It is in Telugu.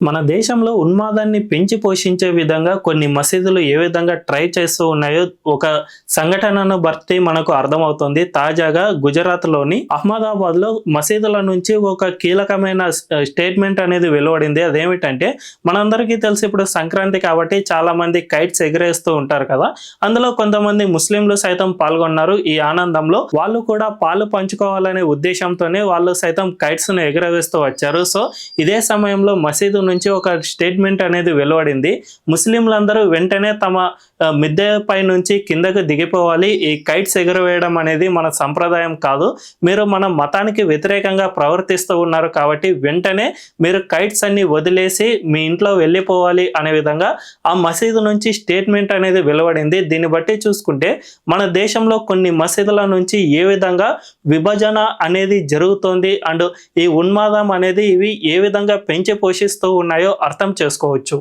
మన దేశంలో ఉన్మాదాన్ని పెంచి పోషించే విధంగా కొన్ని మసీదులు ఏ విధంగా ట్రై చేస్తూ ఉన్నాయో ఒక సంఘటనను బట్టి మనకు అర్థమవుతుంది. తాజాగా గుజరాత్లోని అహ్మదాబాద్లో మసీదుల నుంచి ఒక కీలకమైన స్టేట్మెంట్ అనేది వెలువడింది. అదేమిటంటే మనందరికీ తెలిసి ఇప్పుడు సంక్రాంతి కాబట్టి చాలా మంది కైట్స్ ఎగరేస్తూ ఉంటారు కదా. అందులో కొంతమంది ముస్లింలు సైతం పాల్గొన్నారు. ఈ ఆనందంలో వాళ్ళు కూడా పాలు పంచుకోవాలనే ఉద్దేశంతోనే వాళ్ళు సైతం కైట్స్ను ఎగరవేస్తూ వచ్చారు. సో ఇదే సమయంలో మసీదు నుంచి ఒక స్టేట్మెంట్ అనేది వెలువడింది. ముస్లింలందరూ వెంటనే తమ మిద్దె పై నుంచి కిందకు దిగిపోవాలి. ఈ కైట్స్ ఎగురవేయడం అనేది మన సంప్రదాయం కాదు. మీరు మన మతానికి వ్యతిరేకంగా ప్రవర్తిస్తూ ఉన్నారు కాబట్టి వెంటనే మీరు కైట్స్ అన్ని వదిలేసి మీ ఇంట్లో వెళ్ళిపోవాలి అనే విధంగా ఆ మసీదు నుంచి స్టేట్మెంట్ అనేది వెలువడింది. దీన్ని బట్టి చూసుకుంటే మన దేశంలో కొన్ని మసీదుల నుంచి ఏ విధంగా విభజన అనేది జరుగుతోంది అండ్ ఈ ఉన్మాదం అనేది ఇవి ఏ విధంగా పెంచి పోషిస్తూ ఉన్నాయో అర్థం చేసుకోవచ్చు.